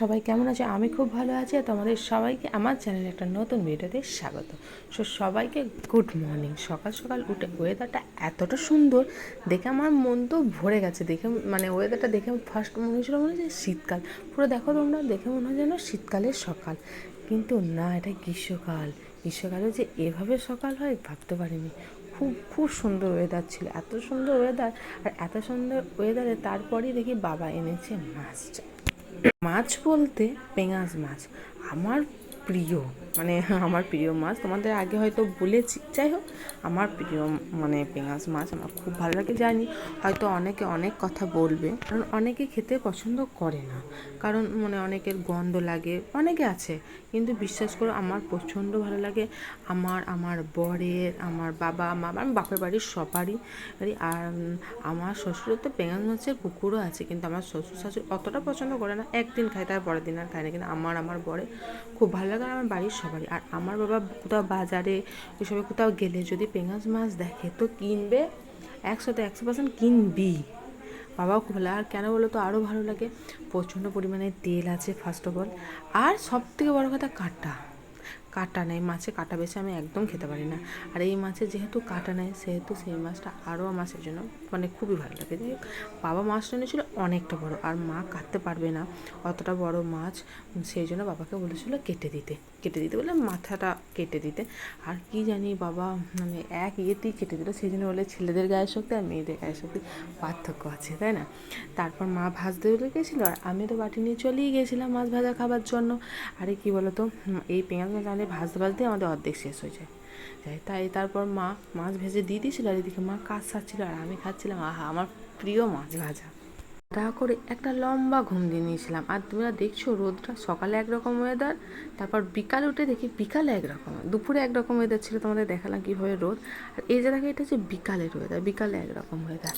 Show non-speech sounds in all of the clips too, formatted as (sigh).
সবাই কেমন আছে? আমি খুব ভালো আছি আর তোমাদের সবাইকে আমার চ্যানেলে একটা নতুন ভিডিওতে স্বাগত। সো সবাইকে গুড মর্নিং। সকাল সকাল উঠে ওয়েদারটা এতটা সুন্দর, দেখে আমার মন তো ভরে গেছে। দেখে মানে ওয়েদারটা দেখে ফার্স্ট মনে হয়েছিল মনে হচ্ছে শীতকাল। পুরো দেখো তোমরা, দেখে মনে হয় যেন শীতকালের সকাল। কিন্তু না, এটা গ্রীষ্মকাল। গ্রীষ্মকালে যে এভাবে সকাল হয়, ভাবতে পারিনি। খুব খুব সুন্দর ওয়েদার ছিল। এত সুন্দর ওয়েদার আর এত সুন্দর ওয়েদারে তারপরেই দেখি বাবা এনেছে মাছটা মাছ বলতে পেঁয়াজ মাছ। আমার প্রিয় মানে (laughs) আমার প্রিয় মাছ। তোমাদের আগে হয়তো বলেছি, যাই হোক, আমার প্রিয় মানে পেঁয়াজ মাছ আমার খুব ভালো লাগে, জানি। হয়তো অনেকে অনেক কথা বলবে, কারণ অনেকে খেতে পছন্দ করে না। কারণ মানে অনেকের গন্ধ লাগে, অনেকে আছে, কিন্তু বিশ্বাস করো, আমার প্রচণ্ড ভালো লাগে। আমার আমার বরের, আমার বাবা, মা, আমার বাপের বাড়ির সবারই, আর আমার শ্বশুরের তো পেঁয়াজ মাছের পুকুরও আছে, কিন্তু আমার শ্বশুর শাশুড়ি অতটা পছন্দ করে না। একদিন খায়, তার পরের দিন আর খায় না, কিন্তু আমার আমার বরে খুব ভালো লাগে আমার বাড়ির সবারই আর আমার বাবা কোথাও বাজারে, এসবে কোথাও গেলে যদি পেঁয়াজ মাছ দেখে তো কিনবে, একশোতে একশো পার্সেন্ট কিনবি। বাবাও খুব ভালো। আর কেন বলো তো আরও ভালো লাগে। প্রচণ্ড পরিমাণে তেল আছে ফার্স্ট অফ অল আর সব থেকে বড়ো কথা, কাঁটা। কাটা নেই মাছে কাটা বেছে আমি একদম খেতে পারি না। আর এই মাছে যেহেতু কাটা নেয়, সেহেতু সেই মাছটা আরও আমার জন্য মানে খুবই ভালো লাগে। বাবা মাছটা নিয়েছিল অনেকটা বড়, আর মা কাটতে পারবে না অতটা বড় মাছ। সেই জন্য বাবাকে বলেছিল কেটে দিতে কেটে দিতে বলে মাথাটা কেটে দিতে। আর কি জানি বাবা মানে এক ইয়েতেই কেটে দিল, সেই জন্য বলে ছেলেদের গায়ে শক্তি আর মেয়েদের গায়ে শক্তি পার্থক্য আছে, তাই না? তারপর মা ভাজতে গেছিল, আর আমি তো বাটি নিয়ে চলেই গেছিলাম মাছ ভাজা খাবার জন্য। আরে কী বলো তো এই পেঁয়াজ মাছ আনলে ভাজতে ভাজতে আমাদের অর্ধেক শেষ হয়ে যায়। যাই, তাই তারপর মা মাছ ভেজে দিয়ে দিয়েছিল আর এদিকে মা কাজ সারছিল আর আমি খাচ্ছিলাম। আহা, আমার প্রিয় মাছ ভাজা। তা করে একটা লম্বা ঘুম দিয়ে নিয়েছিলাম। আর তোমরা দেখছ রোদটা সকালে একরকম ওয়েদার তারপর বিকালে উঠে দেখি বিকালে একরকম। দুপুরে একরকম ওয়েদার ছিল, তোমাদের দেখালাম কীভাবে রোদ। আর এই যে এটা হচ্ছে বিকালের ওয়েদার বিকালে একরকম ওয়েদার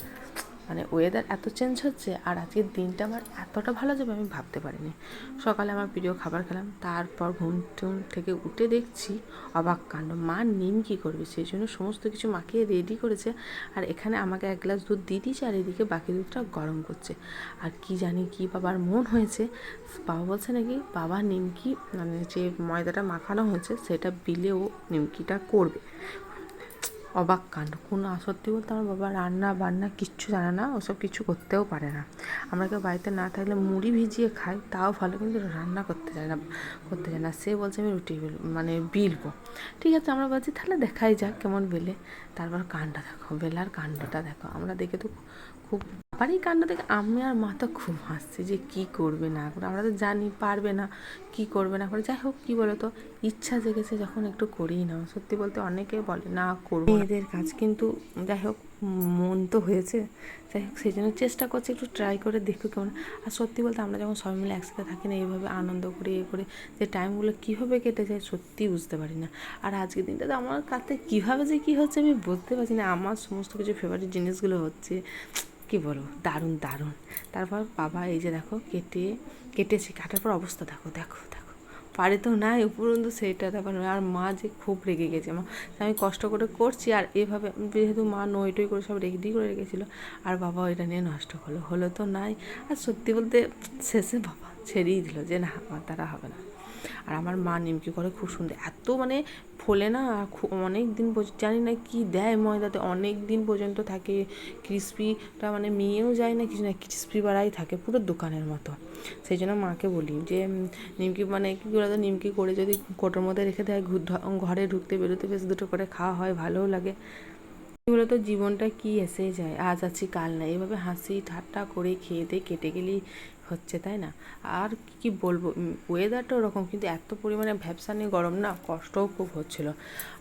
মানে ওয়েদার এত চেঞ্জ হচ্ছে আর আজকের দিনটা আমার এতটা ভালো যাবে আমি ভাবতে পারিনি। সকালে আমার প্রিয় খাবার খেলাম, তারপর ঘুম টুম থেকে উঠে দেখছি অবাক কাণ্ড। মা নিম কী করবে? সেই জন্য সমস্ত কিছু মাখিয়ে রেডি করেছে আর এখানে আমাকে এক গ্লাস দুধ দিয়ে দিয়েছে আর এদিকে বাকি দুধটা গরম করছে। আর কি জানি কি বাবার মন হয়েছে। বাবা বলছে নাকি, বাবা, নিমকি মানে যে ময়দাটা মাখানো হয়েছে সেটা বিলেও নিমকিটা করবে। অবাক কাণ্ড। কোনো সত্যি বলতে আমার বাবা রান্না বান্না কিচ্ছু জানে না, ওসব কিছু করতেও পারে না। আমরা কেউ বাড়িতে না থাকলে মুড়ি ভিজিয়ে খাই, তাও ভালো, কিন্তু রান্না করতে চায় না, করতে চায় না। সে বলছে, আমি রুটি মানে বিলবো। ঠিক আছে, আমরা বলছি, তাহলে দেখাই যাক কেমন বেলে। তারপর কাণ্ডটা দেখো, বেলার কাণ্ডটা দেখো। আমরা দেখে তো খুব বাড়ির কাণ্ড দেখে আমি আর মা তো খুব হাসছি যে কি করবে না করে। আমরা তো জানি, পারবে না, কি করবে না করে। যাই হোক, কী বলো তো ইচ্ছা জেগেছে যখন একটু করেই নাও। সত্যি বলতে অনেকে বলে, না, করব মেয়েদের কাজ কিন্তু যাই হোক, মন তো হয়েছে। যাই হোক, সেই জন্য চেষ্টা করছি একটু ট্রাই করে দেখো কেমন। আর সত্যি বলতে আমরা যখন সবাই মিলে একসাথে থাকি না, এইভাবে আনন্দ করে, এ করে, যে টাইমগুলো কীভাবে কেটে যায় সত্যিই বুঝতে পারি না। আর আজকের দিনটা তো আমার কাছে কীভাবে যে কী হচ্ছে আমি বুঝতে পারছি না। আমার সমস্ত কিছু ফেভারিট জিনিসগুলো হচ্ছে কি বলব দারুণ দারুণ। তারপর বাবা এই যে দেখো কেটে, কেটেছে, কাটার পর অবস্থা দেখো দেখো দেখো। পারে তো নাই, উপরন্তু সেইটা তারপর আর মা যে খুব রেগে গেছে মা। আমি কষ্ট করে করছি আর এভাবে যেহেতু মা নই টই করে সব রেডি করে রেখেছিলো, আর বাবা ওইটা নিয়ে নষ্ট করল। হলো তো নাই। আর সত্যি বলতে শেষে বাবা ছেড়েই দিল যে না দ্বারা হবে না। আর আমার মা নিমকি করে খুব সুন্দর। এত মানে ফোলে না অনেক দিন জানি না কি দেয় ময়দাতে অনেক দিন পর্যন্ত থাকে ক্রিসপিটা মানে মেয়েও যায় না, কিছু না, ক্রিসপি বাড়াই থাকে পুরো দোকানের মতো। সেই জন্য মাকে বলি যে নিমকি মানে কী করে তো, নিমকি করে যদি কোটোর মধ্যে রেখে দেয় ঘরে ঢুকতে বেরোতে বেশ দুটো করে খাওয়া হয়, ভালোও লাগে। এগুলো তো, জীবনটা কি এসে যায়? আজ আছি, কাল না এভাবে হাসি ঠাট্টা করে খেয়ে দিয়ে কেটে গেলেই হচ্ছে, তাই না? আর কি বলব? ওয়েদারটা ওরকম, কিন্তু এত পরিমাণে ভ্যাবসা নিয়ে গরম না, কষ্টও খুব হচ্ছিল।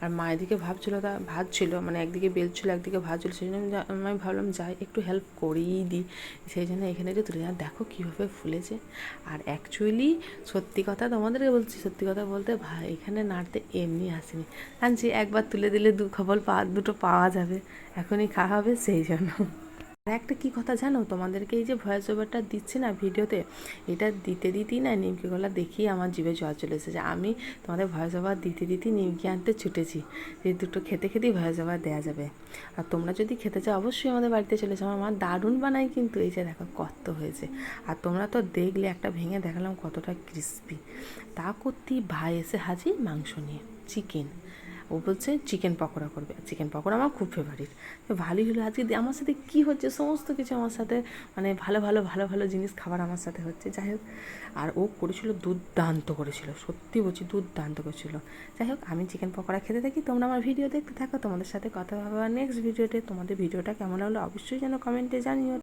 আর মা এদিকে ভাবছিলো, তা ভাজছিল মানে একদিকে বেলছিল, একদিকে ভাজছিল, সেই জন্য আমি ভাবলাম, যাই, একটু হেল্প করেই দিই। সেই জন্য এখানে যে তুলে আর দেখো কীভাবে ফুলেছে। আর অ্যাকচুয়ালি সত্যি কথা তোমাদেরকে বলছি, সত্যি কথা বলতে ভাই, এখানে নাড়তে এমনি আসেনি। আনছি, একবার তুলে দিলে দু খবর পা, দুটো পাওয়া যাবে। এখনই খাওয়া হবে, সেই জন্য। আর একটা কী কথা জানো? তোমাদেরকে এই যে ভয়েস ওভারটা দিচ্ছি না ভিডিওতে, এটা দিতে দিতেই না নিমকি গলা দেখেই আমার জিভে জল চলে এসেছে। আমি তোমাদের ভয়েস ওভার দিতে দিতেই নিমকি আনতে ছুটেছি। যে দুটো খেতে খেতেই ভয়েস ওভার দেওয়া যাবে। আর তোমরা যদি খেতে চাও, অবশ্যই আমাদের বাড়িতে চলে যাও আমার দারুণ বানায় কিন্তু, এই যে দেখো কত হয়েছে। আর তোমরা তো দেখলে, একটা ভেঙে দেখালাম কতটা ক্রিস্পি তা করতেই ভাই এসে হাজির মাংস নিয়ে চিকেন ও বলছে চিকেন পকোড়া করবে। চিকেন পকোড়া আমার খুব ফেভারিট ভালোই হলো আজকে আমার সাথে কি হচ্ছে, সমস্ত কিছু আমার সাথে মানে ভালো ভালো ভালো ভালো জিনিস, খাবার আমার সাথে হচ্ছে। যাই হোক, আর ও করেছিল, দুর্দান্ত করেছিল, সত্যি বলছি দুর্দান্ত করেছিল। যাই হোক, আমি চিকেন পকোড়া খেতে থাকি, তোমরা আমার ভিডিও দেখতে থাকো, তোমাদের সাথে কথা হবে নেক্সট ভিডিওতে তোমাদের ভিডিওটা কেমন হলো অবশ্যই যেন কমেন্টে জানিও।